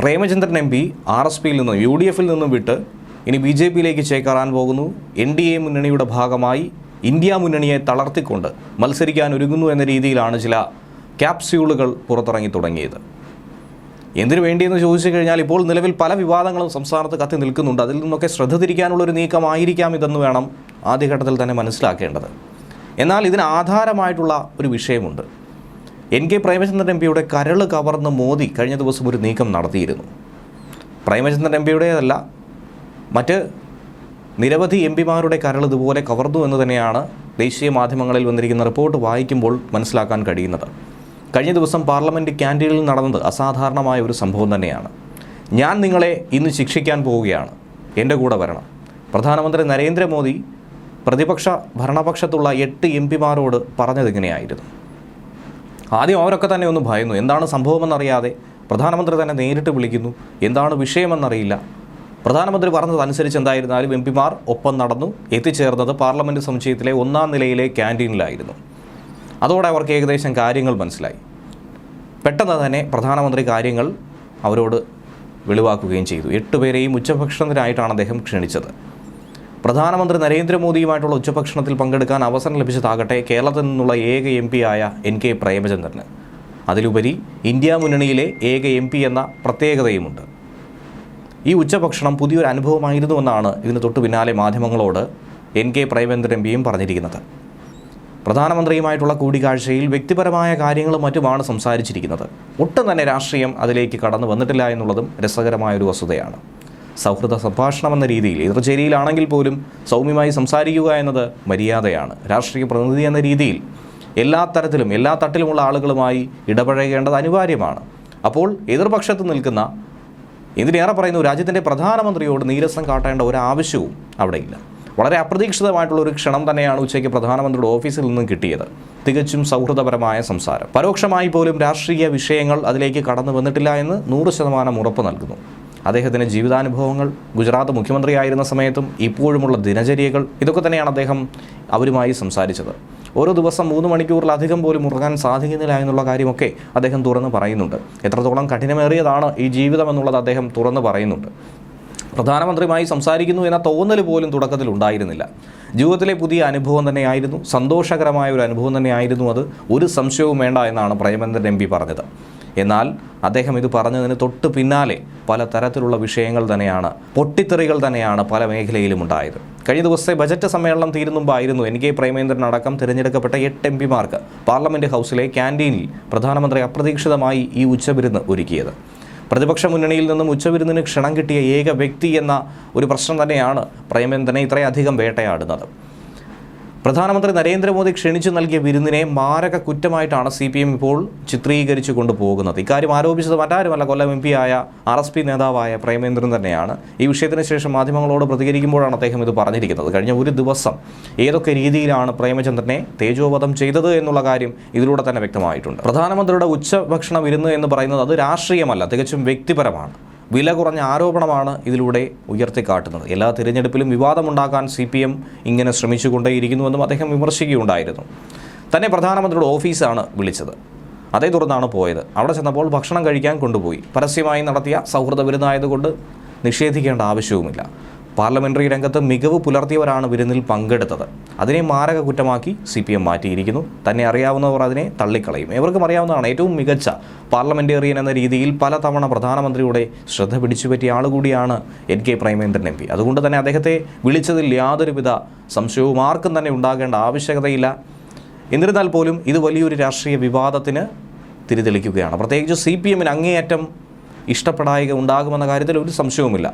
Premachandran M P R S പിയിൽ നിന്നും U D എഫിൽ നിന്നും വിട്ട് ഇനി ബി ജെ പിയിലേക്ക് ചേക്കേറാൻ പോകുന്നു. എൻ ഡി എ മുന്നണിയുടെ ഭാഗമായി ഇന്ത്യ മുന്നണിയെ തളർത്തിക്കൊണ്ട് മത്സരിക്കാൻ ഒരുങ്ങുന്നു എന്ന രീതിയിലാണ് ചില ക്യാപ്സ്യൂളുകൾ പുറത്തിറങ്ങി തുടങ്ങിയത്. എന്തിനു വേണ്ടിയെന്ന് ചോദിച്ചു കഴിഞ്ഞാൽ ഇപ്പോൾ നിലവിൽ പല വിവാദങ്ങളും സംസ്ഥാനത്ത് കത്തി നിൽക്കുന്നുണ്ട്. അതിൽ നിന്നൊക്കെ ശ്രദ്ധ തിരിക്കാനുള്ള ഒരു നീക്കമായിരിക്കാം ഇതെന്ന് വേണം ആദ്യഘട്ടത്തിൽ തന്നെ മനസ്സിലാക്കേണ്ടത്. എന്നാൽ ഇതിന് ആധാരമായിട്ടുള്ള ഒരു വിഷയമുണ്ട്. എൻ കെ പ്രേമചന്ദ്രൻ എം പിയുടെ കരൾ കവർന്ന് മോദി കഴിഞ്ഞ ദിവസം ഒരു നീക്കം നടത്തിയിരുന്നു. പ്രേമചന്ദ്രൻ എം പിയുടേതല്ല മറ്റ് നിരവധി എം പിമാരുടെ കരൾ ഇതുപോലെ കവർന്നു എന്ന് തന്നെയാണ് ദേശീയ മാധ്യമങ്ങളിൽ വന്നിരിക്കുന്ന റിപ്പോർട്ട് വായിക്കുമ്പോൾ മനസ്സിലാക്കാൻ കഴിയുന്നത്. കഴിഞ്ഞ ദിവസം പാർലമെന്റ് ക്യാന്റീനിൽ നടന്നത് അസാധാരണമായ ഒരു സംഭവം തന്നെയാണ്. ഞാൻ നിങ്ങളെ ഇന്ന് ശിക്ഷിക്കാൻ പോവുകയാണ്. എന്റെ കൂടെ വരണം. പ്രധാനമന്ത്രി നരേന്ദ്രമോദി പ്രതിപക്ഷ ഭരണപക്ഷത്തുള്ള എട്ട് എം പിമാരോട് പറഞ്ഞതിങ്ങനെയായിരുന്നു ആദ്യം അവരൊക്കെ തന്നെ ഒന്ന് ഭയന്നു. എന്താണ് സംഭവമെന്നറിയാതെ പ്രധാനമന്ത്രി തന്നെ നേരിട്ട് വിളിക്കുന്നു. എന്താണ് വിഷയമെന്നറിയില്ല. പ്രധാനമന്ത്രി പറഞ്ഞതനുസരിച്ച് എന്തായിരുന്നാലും എം പിമാർ ഒപ്പം നടന്നു എത്തിച്ചേർന്നത് പാർലമെന്റ് സമുച്ചയത്തിലെ ഒന്നാം നിലയിലെ ക്യാന്റീനിലായിരുന്നു. അതോടെ അവർക്ക് ഏകദേശം കാര്യങ്ങൾ മനസ്സിലായി. പെട്ടെന്ന് തന്നെ പ്രധാനമന്ത്രി കാര്യങ്ങൾ അവരോട് വെളിവാക്കുകയും ചെയ്തു. എട്ടുപേരെയും ഉച്ചഭക്ഷണത്തിനായിട്ടാണ് അദ്ദേഹം ക്ഷണിച്ചത്. പ്രധാനമന്ത്രി നരേന്ദ്രമോദിയുമായിട്ടുള്ള ഉച്ചഭക്ഷണത്തിൽ പങ്കെടുക്കാൻ അവസരം ലഭിച്ചതാകട്ടെ കേരളത്തിൽ നിന്നുള്ള ഏക എം ആയ എൻ കെ പ്രേമചന്ദ്രന്. അതിലുപരി ഇന്ത്യ മുന്നണിയിലെ ഏക എം എന്ന പ്രത്യേകതയുമുണ്ട്. ഈ ഉച്ചഭക്ഷണം പുതിയൊരു അനുഭവമായിരുന്നുവെന്നാണ് ഇതിന് തൊട്ടു പിന്നാലെ മാധ്യമങ്ങളോട് എൻ കെ പ്രേമചന്ദ്രൻ എം പിയും പറഞ്ഞിരിക്കുന്നത്. പ്രധാനമന്ത്രിയുമായിട്ടുള്ള കൂടിക്കാഴ്ചയിൽ വ്യക്തിപരമായ കാര്യങ്ങളും മറ്റുമാണ് സംസാരിച്ചിരിക്കുന്നത്. ഒട്ടും തന്നെ രാഷ്ട്രീയം അതിലേക്ക് കടന്നു വന്നിട്ടില്ല എന്നുള്ളതും രസകരമായൊരു വസ്തുതയാണ്. സൗഹൃദ സംഭാഷണം എന്ന രീതിയിൽ. എതിർചേരിയിലാണെങ്കിൽ പോലും സൗമ്യമായി സംസാരിക്കുക എന്നത് മര്യാദയാണ്. രാഷ്ട്രീയ പ്രതിനിധി എന്ന രീതിയിൽ എല്ലാ തരത്തിലും എല്ലാ തട്ടിലുമുള്ള ആളുകളുമായി ഇടപഴകേണ്ടത് അനിവാര്യമാണ്. അപ്പോൾ എതിർപക്ഷത്ത് നിൽക്കുന്ന ഇതിനേറെ പറയുന്നു രാജ്യത്തിന്റെ പ്രധാനമന്ത്രിയോട് നീരസം കാട്ടേണ്ട ഒരു ആവശ്യവും അവിടെയില്ല. വളരെ അപ്രതീക്ഷിതമായിട്ടുള്ള ഒരു ക്ഷണം തന്നെയാണ് ഉച്ചയ്ക്ക് പ്രധാനമന്ത്രിയുടെ ഓഫീസിൽ നിന്നും കിട്ടിയത്. തികച്ചും സൗഹൃദപരമായ സംസാരം. പരോക്ഷമായി പോലും രാഷ്ട്രീയ വിഷയങ്ങൾ അതിലേക്ക് കടന്നു വന്നിട്ടില്ല എന്ന് നൂറ് ശതമാനം ഉറപ്പ് നൽകുന്നു. അദ്ദേഹത്തിന്റെ ജീവിതാനുഭവങ്ങൾ ഗുജറാത്ത് മുഖ്യമന്ത്രിയായിരുന്ന സമയത്തും ഇപ്പോഴുമുള്ള ദിനചര്യകൾ ഇതൊക്കെ തന്നെയാണ് അദ്ദേഹം അവരുമായി സംസാരിച്ചത്. ഓരോ ദിവസം മൂന്ന് മണിക്കൂറിലധികം പോലും ഉറങ്ങാൻ സാധിക്കുന്നില്ല എന്നുള്ള കാര്യമൊക്കെ അദ്ദേഹം തുറന്ന് പറയുന്നുണ്ട്. എത്രത്തോളം കഠിനമേറിയതാണ് ഈ ജീവിതം എന്നുള്ളത് അദ്ദേഹം തുറന്ന് പറയുന്നുണ്ട്. പ്രധാനമന്ത്രിയുമായി സംസാരിക്കുന്നു എന്ന തോന്നൽ പോലും തുടക്കത്തിൽ ഉണ്ടായിരുന്നില്ല. ജീവിതത്തിലെ പുതിയ അനുഭവം തന്നെയായിരുന്നു സന്തോഷകരമായ ഒരു അനുഭവം തന്നെയായിരുന്നു അത്. ഒരു സംശയവും വേണ്ട എന്നാണ് പ്രേമചന്ദ്രൻ എം പി പറഞ്ഞത്. എന്നാൽ അദ്ദേഹം ഇത് പറഞ്ഞതിന് തൊട്ട് പിന്നാലെ പല തരത്തിലുള്ള വിഷയങ്ങൾ തന്നെയാണ് പൊട്ടിത്തെറികൾ തന്നെയാണ് പല മേഖലയിലും ഉണ്ടായത്. കഴിഞ്ഞ ദിവസത്തെ ബജറ്റ് സമ്മേളനം തീരുന്നുമ്പായിരുന്നു എൻ. കെ. പ്രേമേന്ദ്രൻ അടക്കം തിരഞ്ഞെടുക്കപ്പെട്ട എട്ട് എം പിമാർക്ക് പാർലമെന്റ് ഹൗസിലെ ക്യാന്റീനിൽ പ്രധാനമന്ത്രി അപ്രതീക്ഷിതമായി ഈ ഉച്ചവിരുന്ന് ഒരുക്കിയത്. പ്രതിപക്ഷ മുന്നണിയിൽ നിന്നും ഉച്ചവിരുന്നിന് ക്ഷണം കിട്ടിയ ഏക വ്യക്തി എന്ന ഒരു പ്രശ്നം തന്നെയാണ് പ്രേമേന്ദ്രനെ ഇത്രയധികം വേട്ടയാടുന്നത്. പ്രധാനമന്ത്രി നരേന്ദ്രമോദി ക്ഷണിച്ചു നൽകിയ വിരുന്നിനെ മാരക കുറ്റമായിട്ടാണ് സി പി എം ഇപ്പോൾ ചിത്രീകരിച്ചു കൊണ്ടുപോകുന്നത്. ഇക്കാര്യം ആരോപിച്ചത് മറ്റാരുമല്ല കൊല്ലം എം പി ആയ ആർ എസ് പി നേതാവായ പ്രേമേന്ദ്രൻ തന്നെയാണ്. ഈ വിഷയത്തിന് ശേഷം മാധ്യമങ്ങളോട് പ്രതികരിക്കുമ്പോഴാണ് അദ്ദേഹം ഇത് പറഞ്ഞിരിക്കുന്നത്. കഴിഞ്ഞ ഒരു ദിവസം ഏതൊക്കെ രീതിയിലാണ് പ്രേമചന്ദ്രനെ തേജോവധം ചെയ്തത് എന്നുള്ള കാര്യം ഇതിലൂടെ തന്നെ വ്യക്തമായിട്ടുണ്ട്. പ്രധാനമന്ത്രിയുടെ ഉച്ചഭക്ഷണ വിരുന്ന് എന്ന് പറയുന്നത് അത് രാഷ്ട്രീയമല്ല തികച്ചും വ്യക്തിപരമാണ്. വില കുറഞ്ഞ ആരോപണമാണ് ഇതിലൂടെ ഉയർത്തിക്കാട്ടുന്നത്. എല്ലാ തിരഞ്ഞെടുപ്പിലും വിവാദമുണ്ടാക്കാൻ സി പി എം ഇങ്ങനെ ശ്രമിച്ചുകൊണ്ടേയിരിക്കുന്നുവെന്നും അദ്ദേഹം വിമർശിക്കുകയുണ്ടായിരുന്നു. തന്നെ പ്രധാനമന്ത്രിയുടെ ഓഫീസാണ് വിളിച്ചത്. അതേ തുടർന്നാണ് പോയത്. അവിടെ ചെന്നപ്പോൾ ഭക്ഷണം കഴിക്കാൻ കൊണ്ടുപോയി. പരസ്യമായി നടത്തിയ സൗഹൃദ വിരുന്നായതുകൊണ്ട് നിഷേധിക്കേണ്ട ആവശ്യവുമില്ല. പാർലമെന്ററി രംഗത്ത് മികവ് പുലർത്തിയവരാണ് വിരുന്നിൽ പങ്കെടുത്തത്. അതിനെ മാരക കുറ്റമാക്കി സി പി എം മാറ്റിയിരിക്കുന്നു. തന്നെ അറിയാവുന്നവർ അതിനെ തള്ളിക്കളയും. എവർക്കും അറിയാവുന്നതാണ് ഏറ്റവും മികച്ച പാർലമെന്റേറിയൻ എന്ന രീതിയിൽ പലതവണ പ്രധാനമന്ത്രിയുടെ ശ്രദ്ധ പിടിച്ചുപറ്റിയ ആളുകൂടിയാണ് N K Premendran M P. അതുകൊണ്ട് തന്നെ അദ്ദേഹത്തെ വിളിച്ചതിൽ യാതൊരുവിധ സംശയവും ആർക്കും തന്നെ ഉണ്ടാകേണ്ട ആവശ്യകതയില്ല. എന്നിരുന്നാൽ പോലും ഇത് വലിയൊരു രാഷ്ട്രീയ വിവാദത്തിന് തിരിതെളിക്കുകയാണ്. പ്രത്യേകിച്ച് സി പി എമ്മിന് അങ്ങേയറ്റം ഇഷ്ടപ്പെടായിക ഉണ്ടാകുമെന്ന കാര്യത്തിൽ ഒരു സംശയവുമില്ല.